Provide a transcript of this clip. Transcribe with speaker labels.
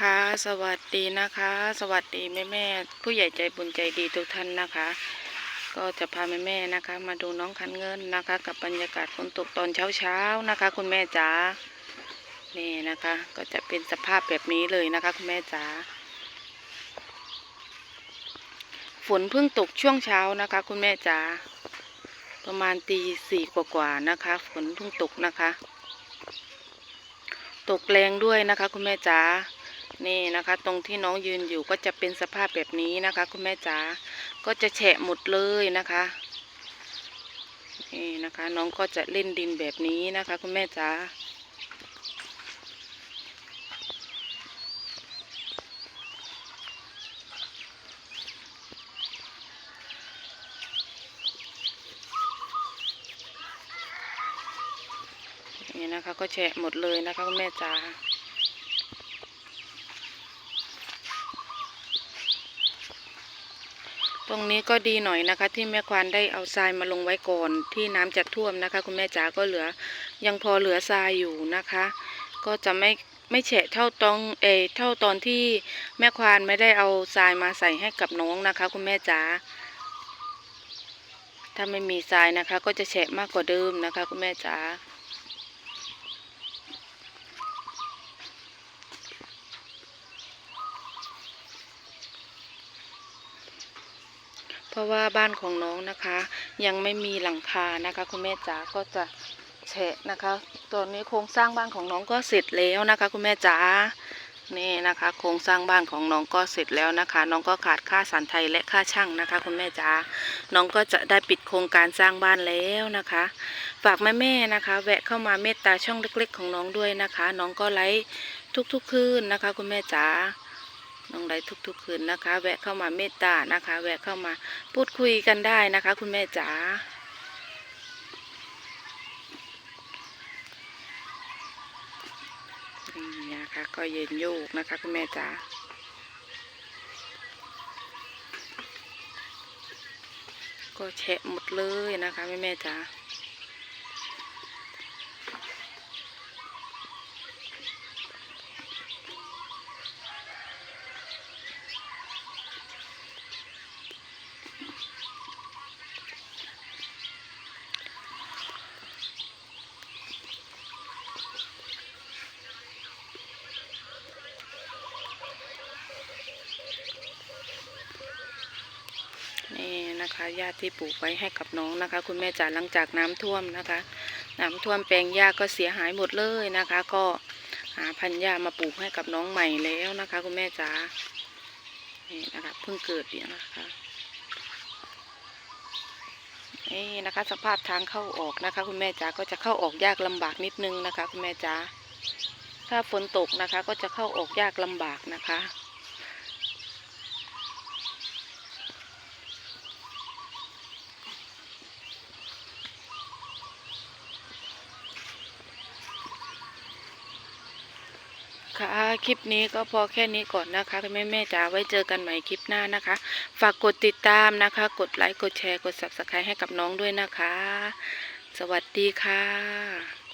Speaker 1: นะคะ สวัสดีนะคะ สวัสดีแม่แม่ผู้ใหญ่ใจบุญใจดีทุกท่านนะคะ ก็จะพาแม่แม่นะคะ มาดูน้องคันเงินนะคะ กับบรรยากาศฝนตกตอนเช้าเช้านะคะ คุณแม่จ๋านี่นะคะ ก็จะเป็นสภาพแบบนี้เลยนะคะ คุณแม่จ๋าฝนเพิ่งตกช่วงเช้านะคะ คุณแม่จ๋าประมาณตีสี่กว่าๆนะคะ ฝนเพิ่งตกนะคะ ตกแรงด้วยนะคะ คุณแม่จ๋า นี่นะคะ ตรงที่น้องยืนอยู่ก็จะเป็นสภาพแบบนี้นะคะ คุณแม่จ๋าก็จะแฉะหมดเลยนะคะนี่นะคะ น้องก็จะเล่นดินแบบนี้นะคะ คุณแม่จ๋านี่นะคะก็แฉะหมดเลยนะคะคุณแม่จ๋า ตรงนี้ก็ดีหน่อยนะคะ ที่แม่ควานได้เอาทรายมาลงไว้ก่อนที่น้ำจะท่วมนะคะ คุณแม่จ๋าก็เหลือ ยังพอเหลือทรายอยู่นะคะ ก็จะไม่ไม่แฉะเท่าตอนเออเท่าตอนที่แม่ควานไม่ได้เอาทรายมาใส่ให้กับน้องนะคะ คุณแม่จ๋าถ้าไม่มีทรายนะคะ ก็จะแฉะมากกว่าเดิมนะคะ คุณแม่จ๋า เพราะว่าบ้านของน้องนะคะ ยังไม่มีหลังคานะคะ คุณแม่จ๋าก็จะแฉะนะคะ ตอนนี้โครงสร้างบ้านของน้องก็เสร็จแล้วนะคะ คุณแม่จ๋านี่นะคะ โครงสร้างบ้านของน้องก็เสร็จแล้วนะคะ น้องก็ขาดค่าสันไทยและค่าช่างนะคะ คุณแม่จ๋าน้องก็จะได้ปิดโครงการสร้างบ้านแล้วนะคะ ฝากแม่ๆนะคะ แวะเข้ามาเมตตาช่องเล็ก ๆ ของน้องด้วยนะคะ น้องก็ไลฟ์ทุกๆคืนนะคะ คุณแม่จ๋า น้องไลฟ์ทุก ๆ คืนนะคะ แวะเข้ามาเมตตานะคะ แวะเข้ามาพูดคุยกันได้นะคะ คุณแม่จ๋านี่นะคะก็เย็นโยกนะคะ คุณแม่จ๋าก็แฉะหมดเลยนะคะแม่แม่จ๋า นะคะหญ้าที่ปลูกไว้ให้กับน้องนะคะ คุณแม่จ๋าหลังจากน้ำท่วมนะคะ น้ำท่วมแปลงหญ้าก็เสียหายหมดเลยนะคะ ก็หาพันธุ์หญ้ามาปลูกให้กับน้องใหม่แล้วนะคะ คุณแม่จ๋านี่นะคะเพิ่งเกิดเนี่ยนะคะนี่นะคะสภาพทางเข้าออกนะคะ คุณแม่จ๋าก็จะเข้าออกยากลำบากนิดนึงนะคะ คุณแม่จ๋าถ้าฝนตกนะคะ ก็จะเข้าออกยากลำบากนะคะ ค่ะคลิปนี้ก็พอแค่นี้ก่อนนะคะแม่แม่ๆจ๋าไว้เจอกันใหม่คลิปหน้านะคะ ฝากกดติดตามนะคะ กดไลค์กดแชร์กด subscribe ให้กับน้องด้วยนะคะ สวัสดีค่ะ